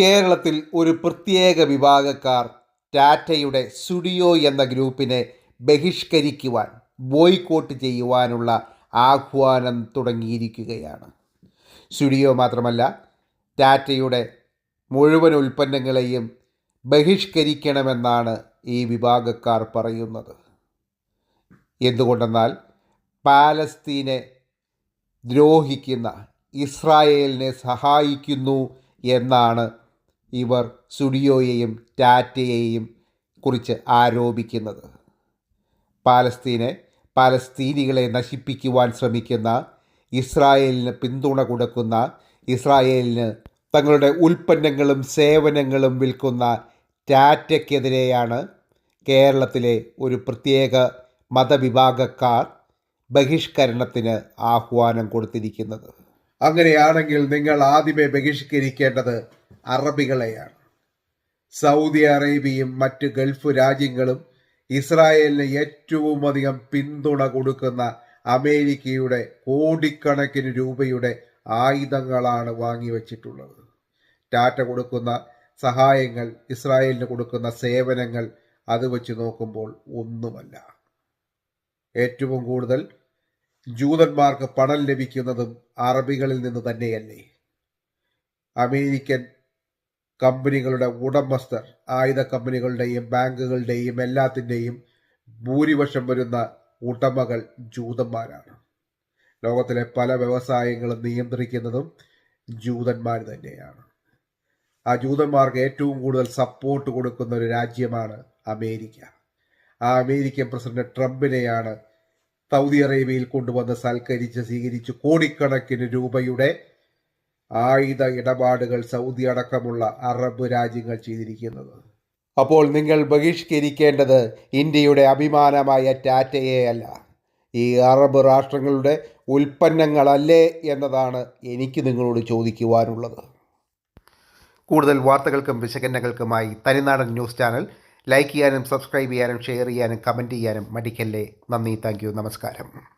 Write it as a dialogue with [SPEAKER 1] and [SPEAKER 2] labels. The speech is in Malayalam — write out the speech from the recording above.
[SPEAKER 1] കേരളത്തിൽ ഒരു പ്രത്യേക വിഭാഗക്കാർ ടാറ്റയുടെ സ്റ്റുഡിയോ എന്ന ഗ്രൂപ്പിനെ ബഹിഷ്കരിക്കുവാൻ ബോയ്ക്കോട്ട് ചെയ്യുവാനുള്ള ആഹ്വാനം തുടങ്ങിയിരിക്കുകയാണ്. സ്റ്റുഡിയോ മാത്രമല്ല ടാറ്റയുടെ മുഴുവൻ ഉൽപ്പന്നങ്ങളെയും ബഹിഷ്കരിക്കണമെന്നാണ് ഈ വിഭാഗക്കാർ പറയുന്നത്. എന്തുകൊണ്ടെന്നാൽ പാലസ്തീനെ ദ്രോഹിക്കുന്ന ഇസ്രായേലിനെ സഹായിക്കുന്നു എന്നാണ് ഇവർ സുഡിയോയെയും ടാറ്റയെയും കുറിച്ച് ആരോപിക്കുന്നത്. പാലസ്തീനെ പാലസ്തീനികളെ നശിപ്പിക്കുവാൻ ശ്രമിക്കുന്ന ഇസ്രായേലിന് പിന്തുണ കൊടുക്കുന്ന ഇസ്രായേലിന് തങ്ങളുടെ ഉൽപ്പന്നങ്ങളും സേവനങ്ങളും വിൽക്കുന്ന ടാറ്റയ്ക്കെതിരെയാണ് കേരളത്തിലെ ഒരു പ്രത്യേക മതവിഭാഗക്കാർ ബഹിഷ്കരണത്തിന് ആഹ്വാനം കൊടുത്തിരിക്കുന്നത്. അങ്ങനെയാണെങ്കിൽ നിങ്ങൾ ആദ്യമേ ബഹിഷ്കരിക്കേണ്ടത് അറബികളെയാണ്. സൗദി അറേബ്യയും മറ്റ് ഗൾഫ് രാജ്യങ്ങളും ഇസ്രായേലിന് ഏറ്റവും അധികം പിന്തുണ കൊടുക്കുന്ന അമേരിക്കയുടെ കോടിക്കണക്കിന് രൂപയുടെ ആയുധങ്ങളാണ് വാങ്ങിവെച്ചിട്ടുള്ളത്. ടാറ്റ കൊടുക്കുന്ന സഹായങ്ങൾ ഇസ്രായേലിന് കൊടുക്കുന്ന സേവനങ്ങൾ അത് വെച്ച് നോക്കുമ്പോൾ ഒന്നുമല്ല. ഏറ്റവും കൂടുതൽ ജൂതന്മാർക്ക് പണം ലഭിക്കുന്നതും അറബികളിൽ നിന്ന് തന്നെയല്ലേ. അമേരിക്കൻ കമ്പനികളുടെ ഉടമസ്ഥർ ആയുധ കമ്പനികളുടെയും ബാങ്കുകളുടെയും എല്ലാത്തിന്റെയും ഭൂരിപക്ഷം വരുന്ന ഉടമകൾ ജൂതന്മാരാണ്. ലോകത്തിലെ പല വ്യവസായങ്ങളും നിയന്ത്രിക്കുന്നതും ജൂതന്മാർ തന്നെയാണ്. ആ ജൂതന്മാർക്ക് ഏറ്റവും കൂടുതൽ സപ്പോർട്ട് കൊടുക്കുന്ന ഒരു രാജ്യമാണ് അമേരിക്ക. ആ അമേരിക്കൻ പ്രസിഡന്റ് ട്രംപിനെയാണ് സൗദി അറേബ്യയിൽ കൊണ്ടുവന്ന് സൽക്കരിച്ച് സ്വീകരിച്ച് കോടിക്കണക്കിന് രൂപയുടെ ആയുധ ഇടപാടുകൾ സൗദി അടക്കമുള്ള അറബ് രാജ്യങ്ങൾ ചെയ്തിരിക്കുന്നത്. അപ്പോൾ നിങ്ങൾ ബഹിഷ്കരിക്കേണ്ടത് ഇന്ത്യയുടെ അഭിമാനമായ ടാറ്റയെ അല്ല. ഈ അറബ് രാഷ്ട്രങ്ങളുടെ ഉൽപ്പന്നങ്ങളല്ലേ എന്നതാണ് എനിക്ക് നിങ്ങളോട് ചോദിക്കുവാനുള്ളത്. കൂടുതൽ വാർത്തകൾക്കും വിശകലനങ്ങൾക്കുമായി തനിനാടൻ ന്യൂസ് ചാനൽ. ലൈക്ക് ചെയ്യാനും സബ്സ്ക്രൈബ് ചെയ്യാനും ഷെയർ ചെയ്യാനും കമന്റ് ചെയ്യാനും മടിക്കല്ലേ. നന്ദി താങ്ക് നമസ്കാരം.